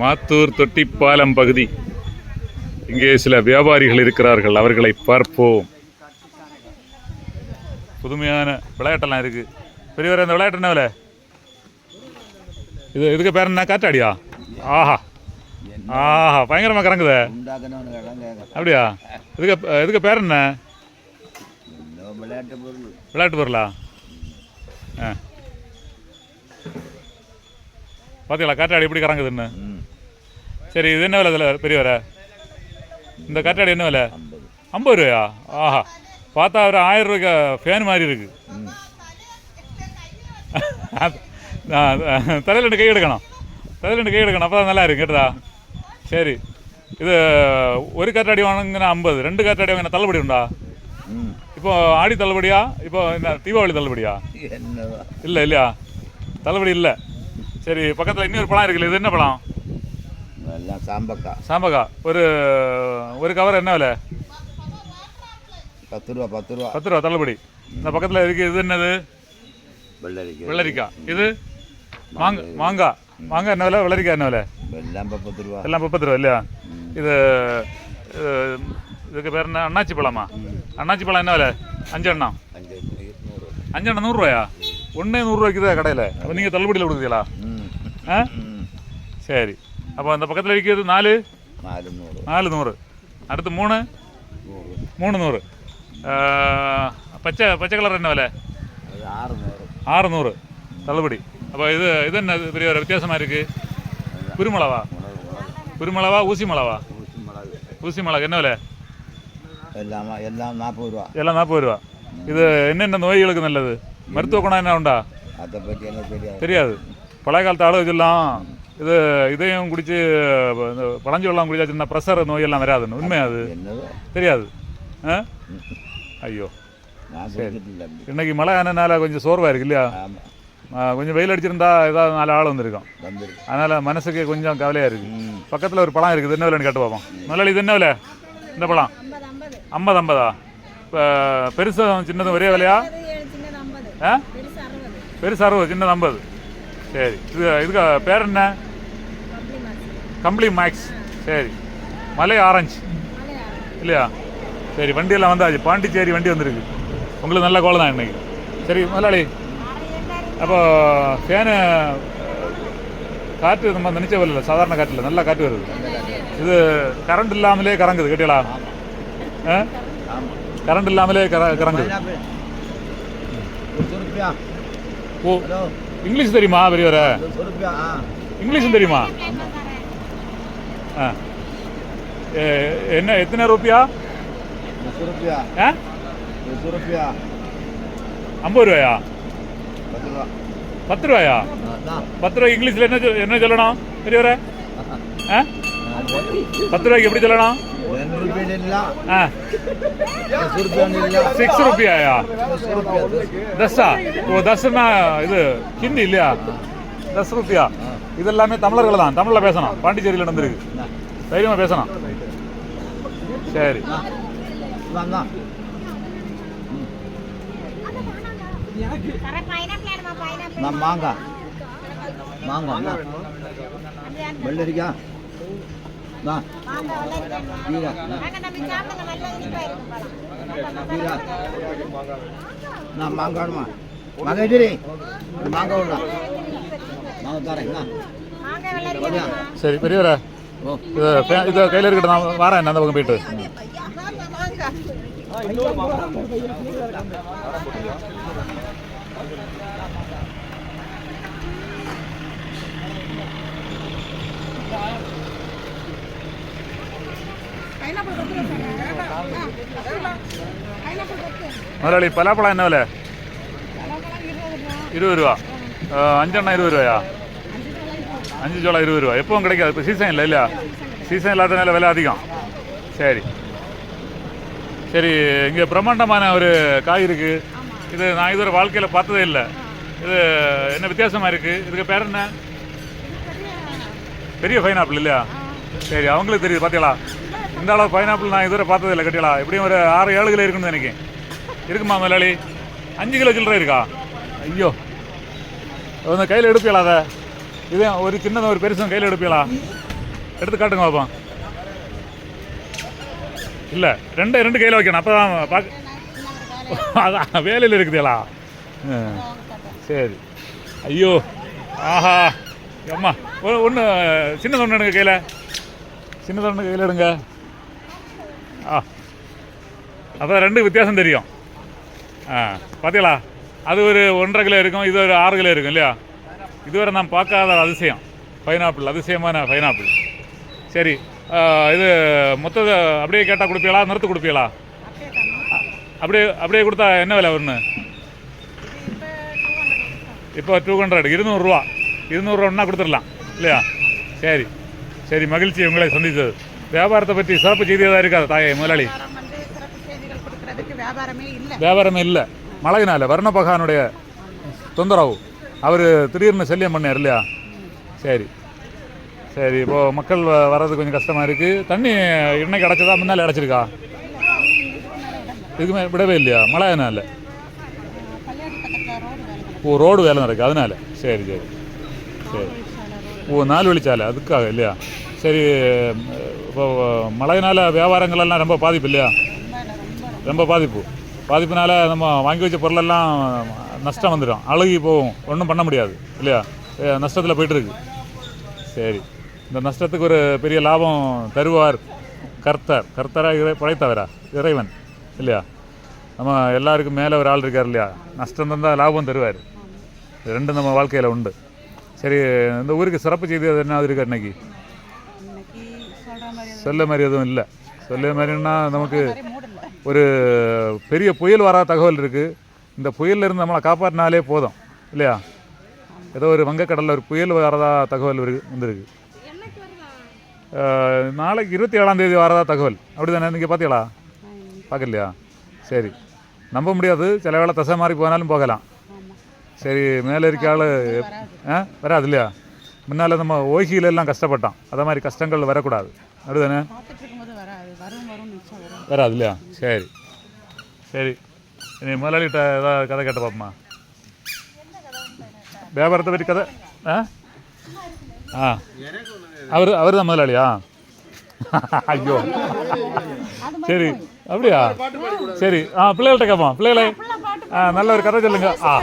மாத்தூர் தொட்டிப்பாலம் பகுதி. இங்கே சில வியாபாரிகள் இருக்கிறார்கள். அவர்களை பார்ப்போம். புதுமையான விளையாட்டெல்லாம் இருக்கு. பெரியவர் அந்த விளையாட்டு என்ன இது இதுக்கு பேர் என்ன? காற்றாடியா ஆஹா. ஆஹா பயங்கரமாக கறங்குதே. அப்படியா? இதுக்கு இதுக்கு பேர் என்ன? விளையாட்டு பொருளா? ஆ. பார்த்தீங்களா காற்றாடி எப்படி கறங்குதுன்னு? சரி இது என்ன விலை இதில்? பெரியவரை இந்த காற்றாடி என்ன விலை? ஐம்பது ரூபாயா? ஆஹா. பார்த்தா ஒரு ஆயிரம் ரூபாய்க்கு ஃபேன் மாதிரி இருக்கு. தலையில் ரெண்டு கை எடுக்கணும். தலையில் ரெண்டு கை எடுக்கணும். அப்போ தான் நல்லா இருக்கு கேட்டதா? சரி. இது ஒரு காற்றாடி வாங்கினா ஐம்பது ரெண்டு காற்றாடி வாங்கினா தள்ளுபடி உண்டா? இப்போ ஆடி தள்ளுபடியா? இப்போ என்ன தீபாவளி தள்ளுபடியா? இல்லை இல்லையா? தள்ளுபடி இல்லை. சரி பக்கத்தில் இன்னொரு பழம் இருக்குல்ல இது என்ன பழம்? எல்லாம் சாம்பக்காய் சாம்பகா ஒரு ஒரு கவர் என்ன விலை? பத்து ரூபா பத்து ரூபா. பத்து ரூபா தள்ளுபடி. இந்த பக்கத்தில் இருக்கு இது என்னது? வெள்ளரிக்காய் வெள்ளரிக்காய் இது? மாங்க மாங்காய். மாங்காய் என்ன விலை? வெள்ளரிக்காய் என்ன விலை? எல்லாம் இப்ப பத்து ரூபா. எல்லாம் முப்பது ரூபா இல்லையா? இது இது, இதுக்கு பேர் என்ன? அண்ணாச்சி பழமா? அண்ணாச்சி பழம் என்ன விலை? அஞ்சு அண்ணா அஞ்சு அண்ணா நூறுரூவாயா ஒன்றே நூறுரூவாய்க்கு தான் கடையில். அப்போ நீங்கள் தள்ளுபடியில் கொடுக்குறீங்களா? ஆ? சரி. அப்போ அந்த பக்கத்தில் விற்கிறது நாலு நாலு நூறு நாலு நூறு அடுத்து மூணு நூறு மூணு நூறு ஆ, பச்சை பச்சை கலர் என்ன விலை அது ஆறு நூறு ஆறு நூறு தள்ளுபடி அப்போ இது இது என்ன இது பெரிய ஒரு வித்தியாசமாக இருக்குது குருமிளவா மிளகு மிளகு குருமிளவா ஊசி மிளவா ஊசி மிளகு ஊசி மிளகு என்ன விலை எல்லாமே எல்லாம் நாற்பது ரூபா எல்லாம் நாற்பது ரூபா இது என்னென்ன நோய்களுக்கு நல்லது மருத்துவ குணம் என்ன உண்டா அதை பற்றி தெரியாது பழைய காலத்து ஆளு இதெல்லாம் இது இதையும் குடிச்சு இந்த பழஞ்சு வெள்ளம் குடிச்சா சின்ன ப்ரெஷர் நோயெல்லாம் வராதுன்னு. உண்மையா அது? என்னவோ தெரியாது. ஆ ஐயோ. அப்படி. இன்னைக்கு மழை ஆனதுனால கொஞ்சம் சோர்வாக இருக்கு இல்லையா? கொஞ்சம் வெயில் அடிச்சிருந்தா ஏதாவது நாலு ஆள் வந்திருக்கும். வந்துருக்கு. அதனால் மனசுக்கு கொஞ்சம் கவலையாக இருக்குது ம். பக்கத்தில் ஒரு பழம் இருக்குது. என்ன விலைன்னு கேட்டு பார்ப்போம். முதலாளி இது என்ன விலை? இந்த பழம். ஐம்பது ஐம்பதா? இப்போ பெருசும் சின்னதும் ஒரே விலையா? ஆ? பெருசு அறுபது சின்னது ஐம்பது. சரி. இது இதுக்கு பேர் என்ன? கம்ப்ளி மேக்ஸ் சரி. மலை ஆரஞ்சு. இல்லையா? சரி வண்டியெல்லாம் வந்தாச்சு. பாண்டிச்சேரி வண்டி வந்திருக்கு. உங்களுக்கு நல்ல கோலம் தான் இன்னைக்கு. சரி முதலாளி. அப்போ ஃபேனு காற்று நம்ம நினைச்ச வரல சாதாரண காற்றில். நல்லா காற்று வருது. இது கரண்ட் இல்லாமலே கறங்குது கேட்டீங்களா? ஆ? கரண்ட் இல்லாமலே கர கறங்குது. ஓ இங்கிலீஷ் தெரியுமா பெரியவரை? ஆ இங்கிலீஷும் தெரியுமா? ஆ. என்ன எத்தனை ரூபியா? ரூபியா? ஆ? ரூபியா? ஐம்பது ரூபாயா? பத்து ரூபா. பத்து ரூபாயா? பத்து ரூபா இங்கிலீஷில் என்ன என்ன சொல்லணும்? பெரியவர? ஆ? பத்து ரூபாய்க்கு எப்படி சொல்லணும்? சிக்ஸ் ருபியாயா தஸ்ஸா ஓ தஸ்னா இது ஹிந்தி இல்லையா? தஸ் ருபியா? இதெல்லாமே தமிழர்கள் தான் தமிழில் பேசணும். பாண்டிச்சேரியில் நடந்திருக்கு. தைரியமாக பேசணும். சரி. நான் மாங்காய் மாங்காய் வெள்ளரிக்கா நான் கீரை நான் மாங்காய் மாங்காய் தரேன்? சரி பெரியவரே. ஓ இது ஃபே- இது கையில் இருக்கட்டும் நான் வரேன் அந்த பக்கம் போயிட்டு பைனாப்பிள் கொடுத்துருங்க பைனாப்பிள் கொடுத்து முதலாளி பலாப்பழம் அஞ்சு சோளம் இருபது ரூபா. எப்பவும் கிடைக்காது. இப்போ சீசன் இல்லை இல்லையா? சீசன் இல்லாதனால விலை அதிகம். சரி. சரி இங்கே பிரம்மாண்டமான ஒரு காய் இருக்குது இது நான் இதுவரை வாழ்க்கையில் பார்த்ததே இல்லை. இது என்ன வித்தியாசமாக இருக்குது இதுக்கு பேர் என்ன? பெரிய பைனாப்பிள் இல்லையா? சரி அவங்களுக்கு தெரியுது. பார்த்தீங்களா இந்த அளவு பைனாப்பிள் நான் இதுவரை பார்த்ததே இல்லை கட்டிகளா எப்படியும் ஒரு ஆறு ஏழு கிலோ இருக்குன்னு நினைக்கிறேன். இருக்குமா முதலாளி? அஞ்சு கிலோ சில்லறை இருக்கா? ஐயோ. வந்து கையில் எடுப்பீங்களா அதை? இதே ஒரு சின்னதாக ஒரு பெருசும் கையில் எடுப்பீங்களா? எடுத்து காட்டுங்க பாப்போம் இல்லை ரெண்டு ரெண்டு கையில் வைக்கணும். அப்போ தான் பார்க்க அதான் வேலையில் இருக்குதுங்களா சரி. ஐயோ ஆஹா அம்மா ஒன்று சின்னது ஒன்று எடுங்க கையில். சின்னது ஒன்று கையில் எடுங்க. ஆ அப்போ ரெண்டு வித்தியாசம் தெரியும். ஆ பார்த்தீங்களா அது ஒரு ஒன்றரை கிலோ இருக்கும் இது ஒரு ஆறு கிலோ இருக்கும் இல்லையா? இதுவரை நான் பார்க்காத அதிசயம். பைனாப்பிள் அதிசயமான பைனாப்பிள் சரி இது மொத்தத்தை அப்படியே கேட்டால் கொடுப்பீங்களா? நிறுத்து கொடுப்பீங்களா? அப்படியே அப்படியே கொடுத்தா என்ன விலை ஒன்று இப்போ டூ ஹண்ட்ரட் இருநூறுரூவா இருநூறுவான்னா கொடுத்துடலாம் இல்லையா? சரி சரி மகிழ்ச்சி உங்களை சந்தித்தது. வியாபாரத்தை பற்றி சிறப்பு செய்தி ஏதாவது இருக்காது தாயே முதலாளி. வியாபாரமே இல்லை. மழையினால வர்ணபகானுடைய தொந்தரவு. அவர் திடீர்னு செல்லியம் பண்ணார் இல்லையா? சரி. சரி இப்போது மக்கள் வ- வர்றது கொஞ்சம் கஷ்டமாக இருக்குது தண்ணி இன்னைக்கு அடைச்சதா முன்னால் அடைச்சிருக்கா? இதுக்குமே விடவே இல்லையா? மழை அதனால ஓ ரோடு வேலை நடக்கு அதனால. சரி சரி. சரி. ஓ நாலு வழிச்சாலை அதுக்காக இல்லையா? சரி இப்போ மழையினால வியாபாரங்களெல்லாம் ரொம்ப பாதிப்பு இல்லையா? ரொம்ப பாதிப்பு. பாதிப்புனால நம்ம வாங்கி வச்ச பொருளெல்லாம் நஷ்டம் வந்துடும். அழுகி போகும். ஒன்றும் பண்ண முடியாது. இல்லையா? நஷ்டத்தில் போயிட்டுருக்கு. சரி. இந்த நஷ்டத்துக்கு ஒரு பெரிய லாபம் தருவார். கர்த்தர். கர்த்தரா இறை படைத்தவரா? இறைவன். இல்லையா? நம்ம எல்லாருக்கும் மேலே ஒரு ஆள் இருக்கார் இல்லையா? நஷ்டம் தந்தால் லாபம் தருவார். ரெண்டும் நம்ம வாழ்க்கையில் உண்டு. சரி இந்த ஊருக்கு சிறப்பு செய்தி அது என்ன இருக்கு இன்னைக்கு சொல்ல மாதிரி எதுவும் இல்லை. சொல்ல மாதிரின்னா நமக்கு ஒரு பெரிய புயல் வர தகவல் இருக்குது இந்த புயல்ல இருந்து நம்மளை காப்பாற்றினாலே போதும் இல்லையா? ஏதோ ஒரு வங்கக்கடலில் ஒரு புயல் வரதா தகவல் வந்திருக்கு. நாளைக்கு இருபத்தி ஏழாம் தேதி வரதா தகவல். அப்படி தானே நீங்கள் பார்த்தீங்களா பார்க்கலையா சரி. நம்ப முடியாது. சில வேளை தசை மாறி போனாலும் போகலாம். சரி மேலே இருக்க ஆள் ஆ வராது இல்லையா? முன்னால் நம்ம ஓய்கியில எல்லாம் கஷ்டப்பட்டோம். அதை மாதிரி கஷ்டங்கள் வரக்கூடாது. அப்படி தானே வராது இல்லையா? சரி. சரி. முதலாளிகிட்ட ஏதாவது கதை கேட்ட பாப்பமா வியாபாரத்தை பற்றி கதை? ஆ? ஆ. அவர் அவர் தான் முதலாளியா? ஐயோ. சரி அப்படியா? சரி ஆ பிள்ளைகள்கிட்ட கேட்போம். பிள்ளைகளே ஆ நல்ல ஒரு கதை சொல்லுங்க. ஆ.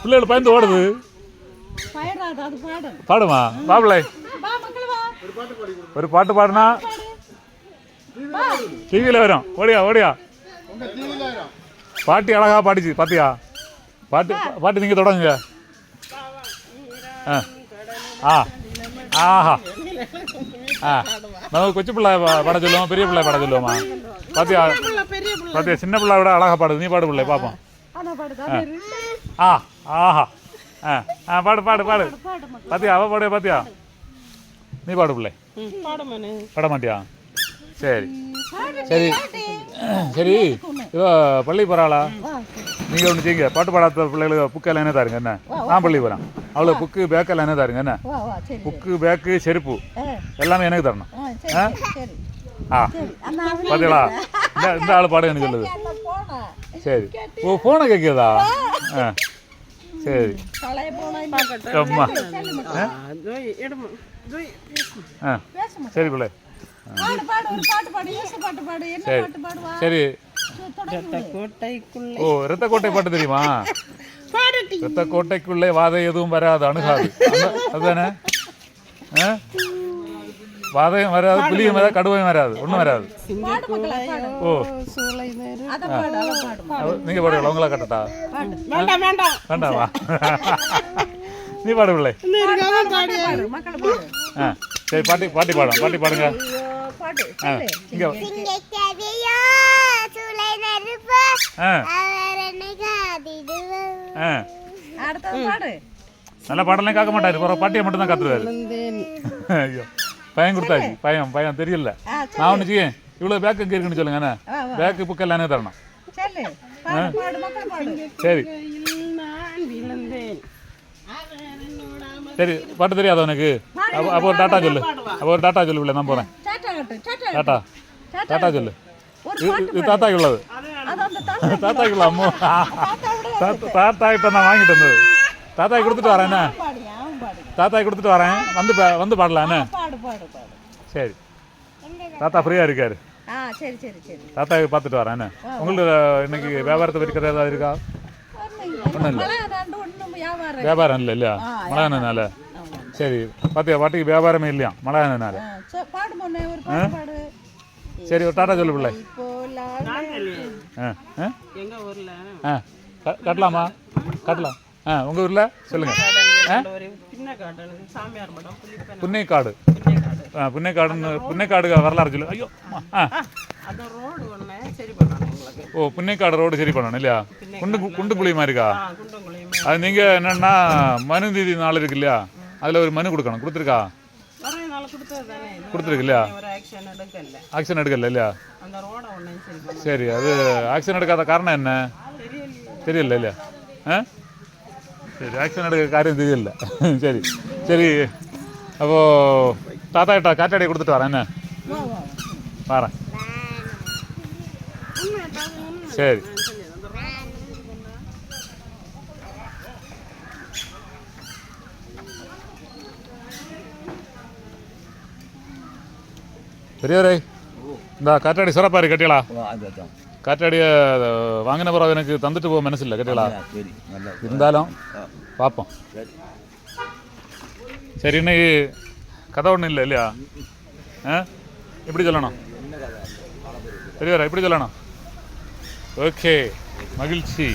பிள்ளைகள் பயந்து ஓடுது. பாடுமா? பாப்பிள்ளை ஒரு பாட்டு பாடுனா டிவியில் வரும். ஓடியா ஓடியா. பாட்டி அழகா பாடிச்சு பாத்தியா? பாட்டு பாட்டு நீங்கள் தொடங்குங்க. ஆ. ஆ. ஆஹா. ஆ. நம்ம கொச்சு பிள்ளை பாட சொல்லுவோம்? பெரிய பிள்ளை பாட சொல்லுவோமா? பாத்தியா? பெரிய பாத்தியா சின்ன பிள்ளை விட அழகா பாடுது. நீ பாடு பிள்ளை பார்ப்போம் ஆ. ஆஹா. ஆ. ஆ பாடு பாடு பாடு. பாத்தியா அவ பாடு பாத்தியா? நீ பாடு பிள்ளை. பாடுமனு பாட மாட்டியா? சரி. சரி. சரி இவ பள்ளி போகிறாளா நீங்கள் ஒன்று செய்யுங்க. பாட்டு பாடாத பிள்ளைகளுக்கு புக்கெல்லாம் என்ன தாருங்க என்ன? நான் பள்ளி போகிறேன் அவ்வளோ புக்கு பேக்கெல்லாம் என்ன தாருங்க என்ன? வா வா சரி. புக்கு பேக்கு செருப்பு. எல்லாமே எனக்கு தரணும். ஆ பார்த்தீங்களா இந்த இந்த ஆள் பாடம் எனக்கு சொல்லுது. சரி. ஓ ஃபோனை கேட்குதா ஆ. சரி? ஆ சரி பிள்ளை. பாடு பாடு ஒரு பாட்டு பாடு இயேசு பாட்டு பாடு என்ன சரி. பாட்டு பாடுவா? சரி. கோட்டைக்குள்ள. ஓ ரத்த கோட்டை பாட்டு தெரியுமா? ரத்த கோட்டைக்குள்ளே வாதை எதுவும் வராது அணுகாது. அதுதானே? வாதையும் வராது புலியும் வராது கடுவையும் வராது ஒன்றும் வராது. பாடு மக்களே பாடு ஓ அத பாடு அத பாடு அவ- நீங்க பாடுவீங்களா உங்களா கட்டட்டா? வேண்டாம் நீ பாடு பிள்ளை. சரி பாட்டி பாட்டி பாடும் பாட்டி பாடுங்க. இங்கே நல்ல பாடலாம் கேட்க மாட்டாரு. பிறகு பாட்டியை மட்டும் தான் கத்துருவாரு ஐயோ. பையன் கொடுத்தாச்சு பையன் பையன் தெரியல. நான் ஒன்று செய்யேன் இவ்வளோ பேக் எங்கே இருக்குன்னு சொல்லுங்க என்ன? பேக்கு புக்கு எல்லாமே தரணும். சரி. சரி பாட்டு தெரியாத உனக்கு? அப்போ அப்போ ஒரு டாட்டா சொல்லு. அப்போ ஒரு டாட்டா சொல்லு நான் போகிறேன் டாட்டா டாட்டா சொல்லு இது தாத்தாக்கு உள்ளது தாத்தா தாத்தாக்கு உள்ள அம்மோ தாத்தா தாத்தா கிட்ட நான் வாங்கிட்டு வந்தது தாத்தாய் கொடுத்துட்டு வரேன் தாத்தாய் கொடுத்துட்டு வரேன் வந்து வந்து பாடலாம் என்ன பாடு பாடு பாடு சரி தாத்தா ஃப்ரீயாக இருக்காரு சரி சரி சரி தாத்தாவை பார்த்துட்டு வரேன் என்ன உங்களுக்கு இன்னைக்கு வியாபாரத்தை பற்றி கதை ஏதாவது இருக்கா ஒண்ணும் இல்ல. ஒன்றும் வியாபாரம் இல்லை இல்லையா மழை ஆமா. சரி பார்த்தியா பாட்டிக்கு வியாபாரமே இல்லையா? மழை ஆனதுனால. ஆ, சரி, பாடு மொன்னே ஒரு டாட்டா சொல்லு பிள்ளை. ஆ காட்டலாமா? காட்டலாம். ஆ உங்கள் ஊரில்? சொல்லுங்கள் புன்னைக்காடு ஆ புன்னைக்காடுன்னு புன்னைக்காடு வரலாறு சொல்லு. ஐயோ. ஆ. அந்த ரோடு ஒண்ணு சரி பண்ணணும் உங்களுக்கு ஓ புன்னைக்காடு ரோடு சரி பண்ணணும் இல்லையா? குண்டு குண்டு குழி மாதிரி இருக்கா அது நீங்கள் என்னென்னா மனு நீதி நாள் இருக்கு இல்லையா? அதில் ஒரு மனு கொடுக்கணும். கொடுத்துருக்கா? கொடுத்துருக்கு இல்லையா ஆக்ஷன் எடுக்கல இல்லையா சரி அது ஆக்ஷன் எடுக்காத காரணம் என்ன? தெரியல இல்லையா ஆ? சரி ஆக்ஷன் எடுக்க காரியம் தெரியல. சரி சரி. அப்போது தாத்தா கிட்ட காറ്റാடியை கொடுத்துட்டு வரேன் என்ன? வரேன். சரி. பெரியவரே இந்த காற்றாடி கட்டியலா ஓ அதுதான் காற்றாடியை வாங்கின பிறகு எனக்கு தந்துட்டு போக கட்டியலா சரி நல்லா இருந்தாலும் பார்ப்போம் சரி. இன்னைக்கு கதை ஒன்றும் இல்லை இல்லையா? ஆ? இப்படி சொல்லணும்? பெரியவரா இப்படி சொல்லணும்? ஓகே மகிழ்ச்சி.